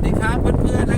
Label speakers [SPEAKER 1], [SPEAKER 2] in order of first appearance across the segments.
[SPEAKER 1] สวัสดีครับเพื่
[SPEAKER 2] อน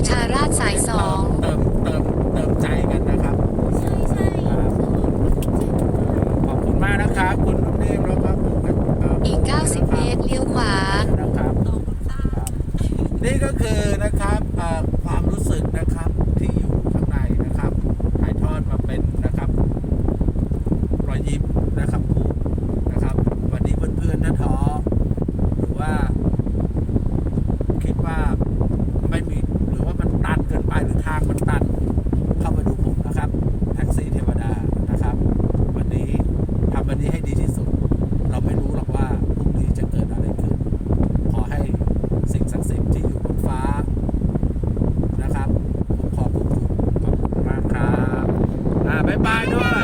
[SPEAKER 2] ระชารา
[SPEAKER 3] ษสายสอง
[SPEAKER 4] เติ
[SPEAKER 1] มเติมเติมใจกันนะครับ
[SPEAKER 3] ใช่ใช่
[SPEAKER 1] ขอบคุณมากนะครับคุณนุ่มนิ่มแล้วก็คุณ
[SPEAKER 4] อีก 90 เมตรเลี้ยวขวา
[SPEAKER 1] นะครับ นี่ก็คือนะครับความรู้สึกนะ 拜拜了